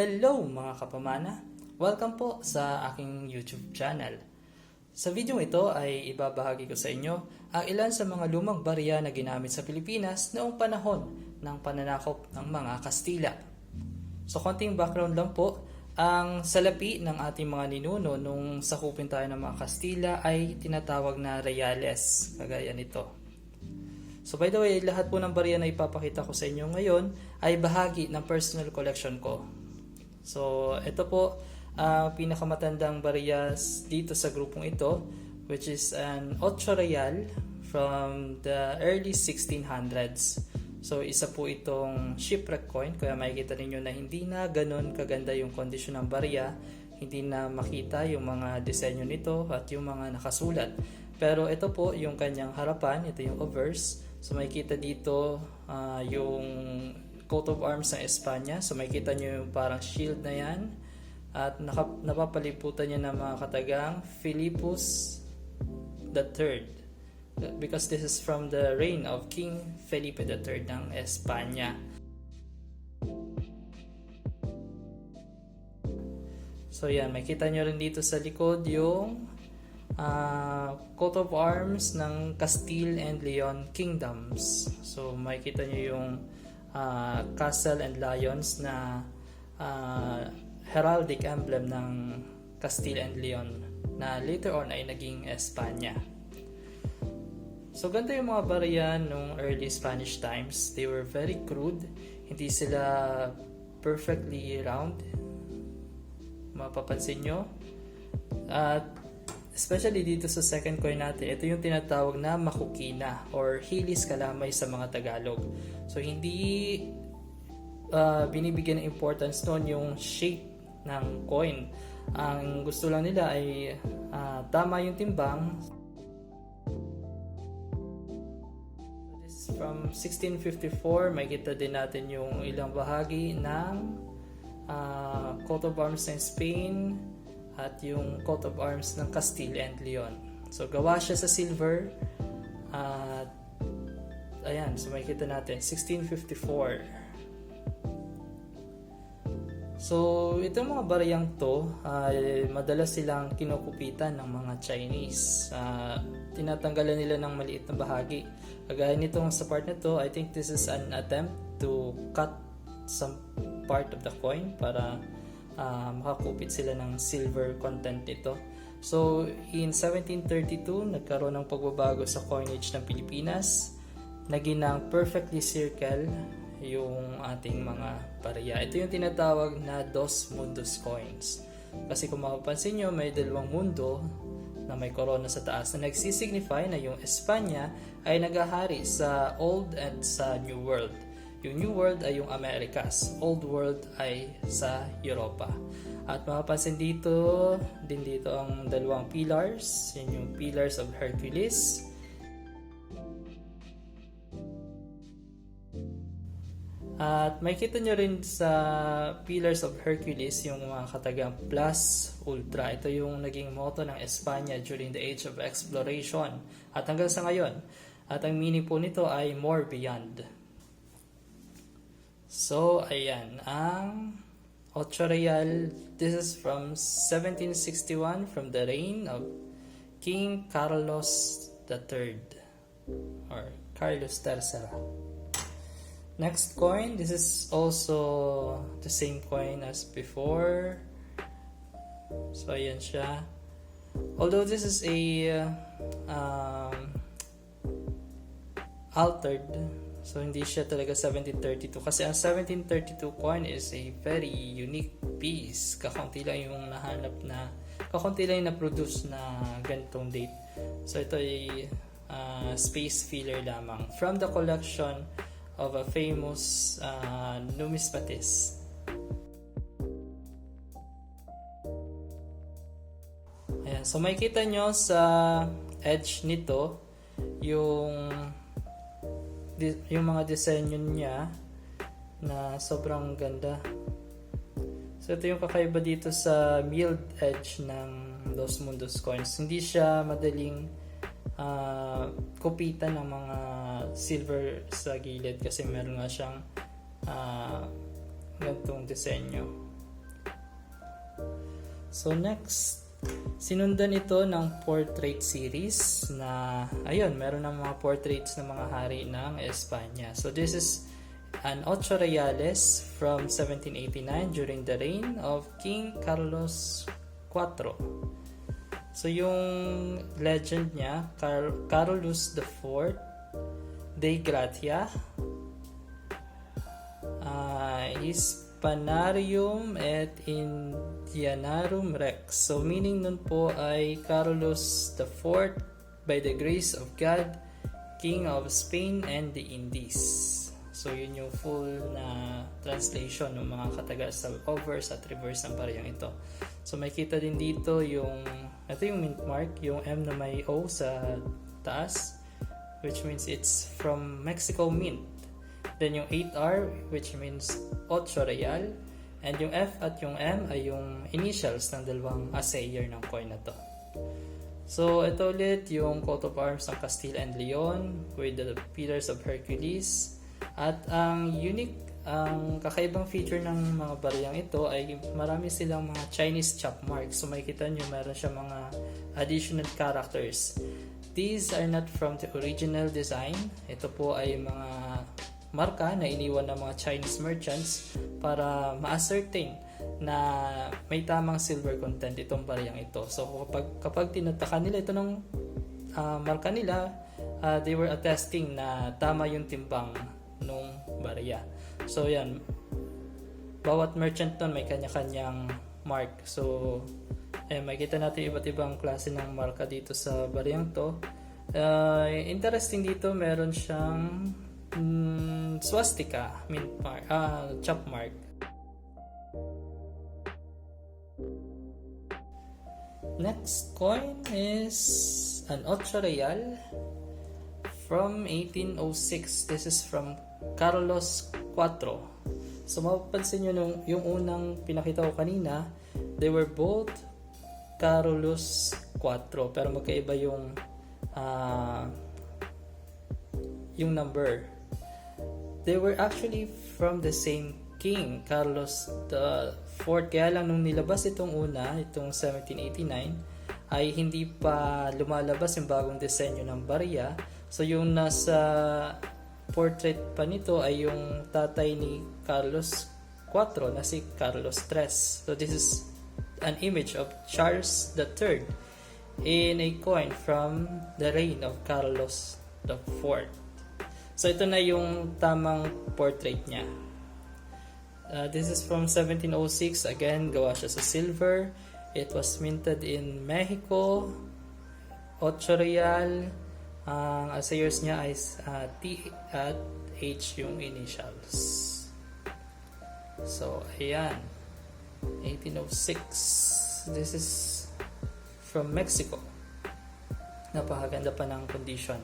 Hello mga kapamana! Welcome po sa aking YouTube channel. Sa video ito ay ibabahagi ko sa inyo ang ilan sa mga lumang barya na ginamit sa Pilipinas noong panahon ng pananakop ng mga Kastila. So konting background lang po, ang salapi ng ating mga ninuno nung sakupin tayo ng mga Kastila ay tinatawag na Reales, kagaya nito. So by the way, lahat po ng barya na ipapakita ko sa inyo ngayon ay bahagi ng personal collection ko. So ito po ang pinakamatandang barya dito sa grupong ito which is an Ocho Real from the early 1600s. So isa po itong shipwreck coin kaya makikita ninyo na hindi na ganun kaganda yung kondisyon ng barya, hindi na makita yung mga disenyo nito at yung mga nakasulat. Pero ito po yung kanyang harapan, ito yung obverse. So makikita dito ah, yung coat of arms ng Espanya. So makikita nyo yung parang shield na yan. At naka, napapaliputan niya ng mga katagang Philippus Third. Because this is from the reign of King Felipe III ng Espanya. So yan, makita nyo rin dito sa likod yung ah, coat of arms ng Castile and Leon kingdoms. So makikita nyo yung ah, castle and lions na ah, heraldic emblem ng Castile and Leon na later on ay naging Espanya. So ganda yung mga barya nung early Spanish times. They were very crude. Hindi sila perfectly round. Mapapansin nyo. At especially dito sa second coin natin, ito yung tinatawag na makukina or hilis kalamay sa mga Tagalog. So hindi uh, binibigyan ng importance noon yung shape ng coin. Ang gusto lang nila ay ah, tama yung timbang. This is from 1654. Makita din natin yung ilang bahagi ng ah, coat of arms ng Spain at yung coat of arms ng Castile and Leon. So gawa siya sa silver at ayan, so makikita natin 1654. So, itong mga bariyang to, ay madalas silang kinukupitan ng mga Chinese. Ah, tinatanggalan nila ng maliit na bahagi. Kagaya nitong sa part na to, I think this is an attempt to cut some part of the coin para ah, makakupit sila ng silver content nito. So, in 1732, nagkaroon ng pagbabago sa coinage ng Pilipinas. Naging ng perfectly circle yung ating mga barya. Ito yung tinatawag na Dos Mundos coins. Kasi kung mapapansin nyo, may dalawang mundo na may corona sa taas na nagsisignify na yung Espanya ay nagahari sa Old and sa New World. Yung New World ay yung Americas, Old World ay sa Europa. At mapapansin dito, din dito ang dalawang pillars, yun yung pillars of Hercules, At makikita nyo rin sa Pillars of Hercules yung mga katagang plus ultra. Ito yung naging motto ng Espanya during the age of exploration. At hanggang sa ngayon. At ang meaning po nito ay more beyond. So, ayan. Ang Ocho Real, this is from 1761 from the reign of King Carlos III or Carlos III. Next coin, this is also the same coin as before. So, ayan siya. Although this is a uh, um, altered, so hindi siya talaga 1732. Kasi ang 1732 coin is a very unique piece. Kakaunti lang yung nahanap na, kakaunti lang yung na-produce na ganitong date. So, ito ay uh, space filler lamang. From the collection of a famous uh, numismatist. Ayan, so makikita nyo sa edge nito yung yung mga disenyo niya na sobrang ganda. So ito yung kakaiba dito sa milled edge ng Dos Mundos coins. Hindi siya madaling ah, kupitan ng mga silver sa gilid kasi meron nga siyang uh, ganitong disenyo. So next, sinundan ito ng portrait series na ayun, meron ng mga portraits ng mga hari ng Espanya. So this is an Ocho Reales from 1789 during the reign of King Carlos IV. So yung legend niya, Car- Carlos IV de Gratia, uh, Hispanarium et Indianarum Rex. So meaning nun po ay Carlos IV by the grace of God, King of Spain and the Indies. So yun yung full na translation ng mga katagal sa overs at reverse ng parehang ito. So may kita din dito yung ito yung mint mark, yung M na may O sa taas which means it's from Mexico Mint. Then yung 8R which means 8 Real and yung F at yung M ay yung initials ng dalawang assayer ng coin na to. So ito ulit yung coat of arms ng Castile and Leon with the pillars of Hercules at ang unique ang kakaibang feature ng mga bariyang ito ay marami silang mga Chinese chop marks. So makikita nyo meron siya mga additional characters. These are not from the original design. Ito po ay mga marka na iniwan ng mga Chinese merchants para ma-ascertain na may tamang silver content itong bariyang ito. So kapag, kapag tinataka nila ito ng ah, marka nila, ah, they were attesting na tama yung timbang nung barya. So yan, bawat merchant nun may kanya-kanyang mark. So, eh, makikita natin iba't ibang klase ng marka dito sa bariyang to. Uh, interesting dito, meron siyang mm, swastika, mint mark, ah, chop mark. Next coin is an 8 real from 1806. This is from Carlos IV. So mapapansin nyo nung, yung unang pinakita ko kanina, they were both Carlos IV. Pero magkaiba yung ah, yung number. They were actually from the same king, Carlos the Fourth. Kaya lang nung nilabas itong una, itong 1789, ay hindi pa lumalabas yung bagong disenyo ng barya. So yung nasa portrait pa nito ay yung tatay ni Carlos IV na si Carlos III. So this is an image of Charles III in a coin from the reign of Carlos IV. So ito na yung tamang portrait niya. Uh, this is from 1706. Again, gawa siya sa silver. It was minted in Mexico. 8 real. Ang assayers niya ay uh, T at H yung initials. So, ayan. 1806. This is from Mexico. Napakaganda pa ng condition.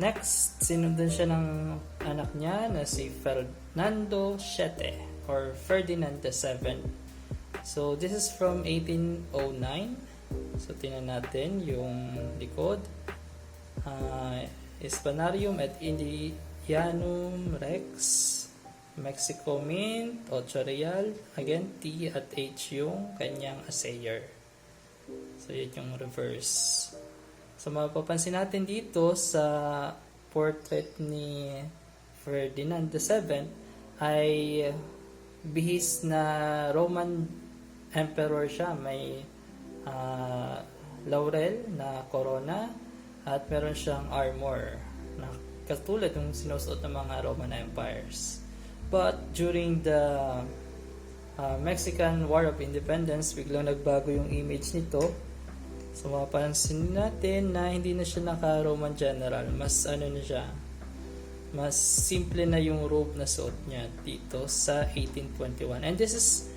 Next, sinundan siya ng anak niya na si Fernando Siete or Ferdinand VII. So, this is from 1809. So, tinan natin yung likod. Uh, Hispanarium at Indianum Rex. Mexico Mint, 8 Real. Again, T at H yung kanyang assayer. So, yun yung reverse. So mapapansin natin dito sa portrait ni Ferdinand VII ay bihis na Roman emperor siya. May uh, laurel na corona at meron siyang armor na katulad ng sinusuot ng mga Roman empires. But during the uh, Mexican War of Independence, biglang nagbago yung image nito So mapapansin natin na hindi na siya naka-Roman general. Mas ano na siya, mas simple na yung robe na suot niya dito sa 1821. And this is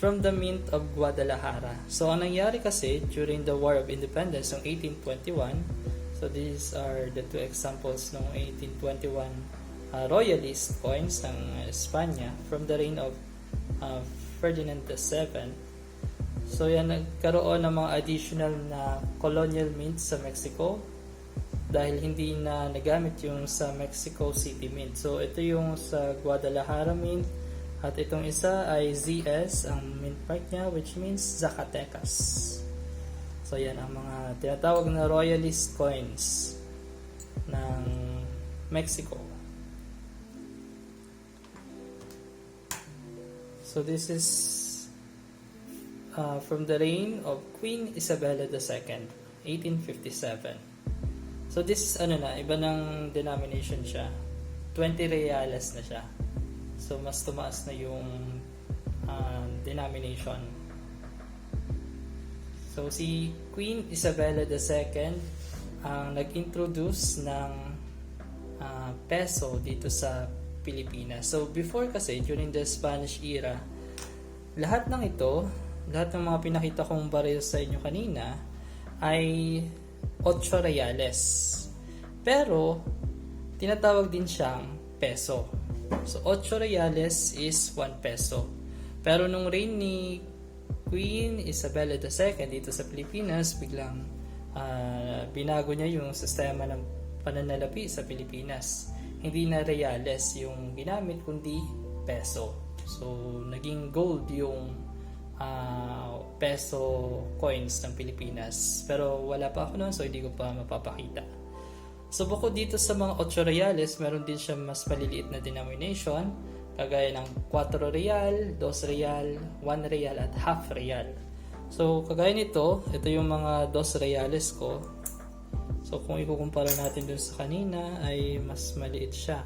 from the mint of Guadalajara. So ang nangyari kasi during the War of Independence ng 1821, so these are the two examples ng 1821 uh, royalist coins ng Espanya from the reign of uh, Ferdinand VII So yan, nagkaroon ng mga additional na colonial mints sa Mexico dahil hindi na nagamit yung sa Mexico City Mint. So ito yung sa Guadalajara Mint At itong isa ay ZS, ang mint part niya, which means Zacatecas. So yan ang mga tinatawag na royalist coins ng Mexico. So this is uh, from the reign of Queen Isabella II, 1857. So this is ano na, iba ng denomination siya. 20 reales na siya. So mas tumaas na yung uh, denomination. So si Queen Isabella II ang nag-introduce ng ah, peso dito sa Pilipinas. So before kasi during the Spanish era, lahat ng ito, lahat ng mga pinakita kong baril sa inyo kanina ay 8 reales. Pero tinatawag din siyang peso. So 8 reales is 1 peso. Pero nung reign ni Queen Isabella II dito sa Pilipinas, biglang ah, binago niya yung sistema ng pananalapi sa Pilipinas. Hindi na reales yung ginamit, kundi peso. So, naging gold yung ah, peso coins ng Pilipinas. Pero wala pa ako noon, so hindi ko pa mapapakita. So, bukod dito sa mga 8 reales, meron din siya mas maliliit na denomination, kagaya ng 4 real, 2 real, 1 real, at half real. So, kagaya nito, ito yung mga 2 reales ko. So, kung ikukumpara natin dun sa kanina, ay mas maliit siya.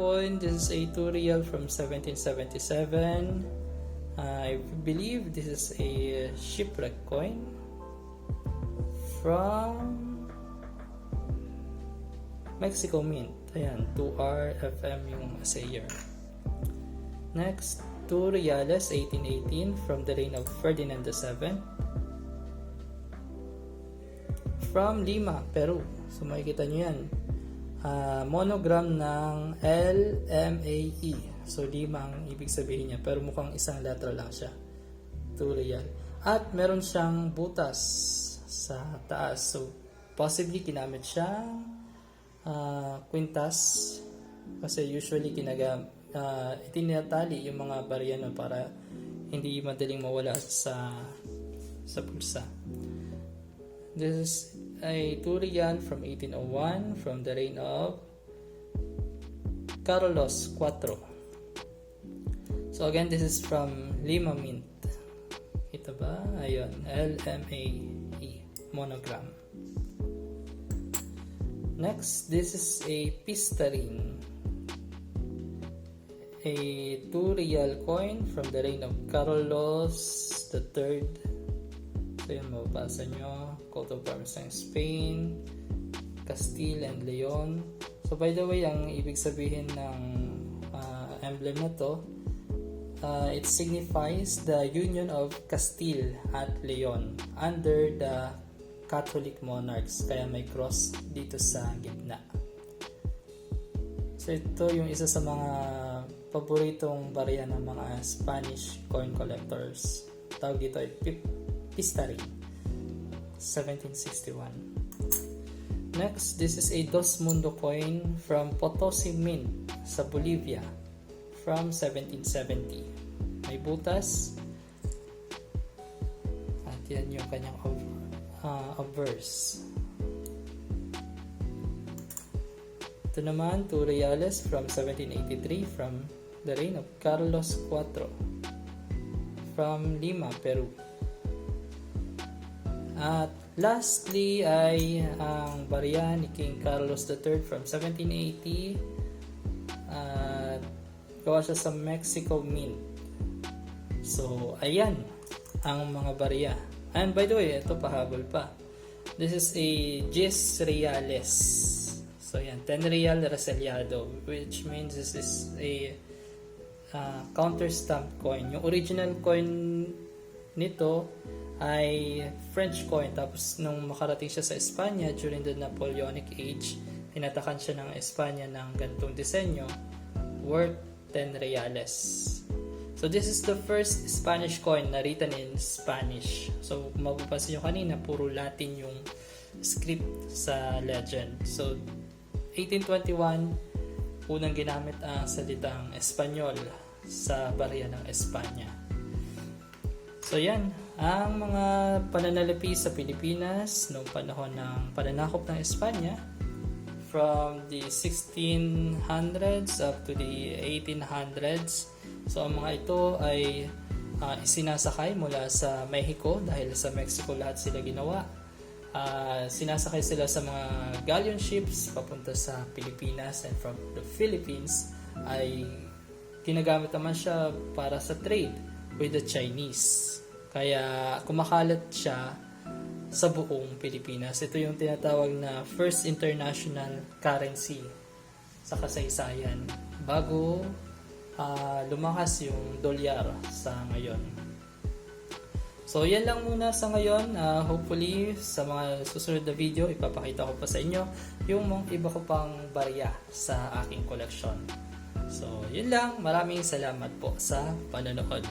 Coin, this is a 2 real from 1777. I believe this is a shipwreck coin from Mexico Mint. Ayan, 2RFM yung sayer. Next, 2 Reales 1818 from the reign of Ferdinand VII. From Lima, Peru. So makikita nyo yan. Ah, monogram ng LMAE. So Lima ang ibig sabihin niya. Pero mukhang isang letra lang siya. 2 Real. At meron siyang butas sa taas. So possibly kinamit siyang ah, kwintas kasi usually kinaga uh, itinatali yung mga barya no, para hindi madaling mawala sa sa pulsa. This is a Turian from 1801 from the reign of Carlos IV. So again, this is from Lima Mint. Ito ba? Ayun, LMAE monogram. Next, this is a Pistarin. A 2 real coin from the reign of Carlos III. So yun, mababasa nyo. Coat of Arms ng Spain, Castile and Leon. So by the way, ang ibig sabihin ng ah, emblem na to, uh, it signifies the union of Castile at Leon under the Catholic monarchs kaya may cross dito sa gitna. So ito yung isa sa mga paboritong barya ng mga Spanish coin collectors. Tawag dito ay Pip Pistarin 1761. Next, this is a Dos Mundo coin from Potosi Mint sa Bolivia from 1770. May butas at yan yung kanyang uh, obverse. Ito naman, 2 reales from 1783 from the reign of Carlos IV from Lima, Peru. At lastly ay ang barya ni King Carlos III from 1780 at gawa siya sa Mexico Mint. So, ayan ang mga barya. And by the way, ito pahabol pa. This is a Gis Reales. So yan, 10 Real Reselyado which means this is a uh, counter stamp coin. Yung original coin nito ay French coin tapos nung makarating siya sa Espanya during the Napoleonic age, tinatakan siya ng Espanya ng gantong disenyo worth 10 reales. So this is the first Spanish coin na written in Spanish. So mapapansin nyo kanina, puro Latin yung script sa legend. So 1821, unang ginamit ang salitang Espanyol sa barya ng Espanya. So yan, ang mga pananalapi sa Pilipinas noong panahon ng pananakop ng Espanya from the 1600s up to the 1800s. So ang mga ito ay ah, isinasakay mula sa Mexico dahil sa Mexico lahat sila ginawa. Ah, sinasakay sila sa mga galleon ships papunta sa Pilipinas and from the Philippines ay ginagamit naman siya para sa trade with the Chinese. Kaya kumakalat siya sa buong Pilipinas. Ito yung tinatawag na first international currency sa kasaysayan bago ah, lumakas yung dolyar sa ngayon. So yan lang muna sa ngayon. Ah, hopefully sa mga susunod na video ipapakita ko pa sa inyo yung mga iba ko pang barya sa aking koleksyon. So yun lang. Maraming salamat po sa panonood.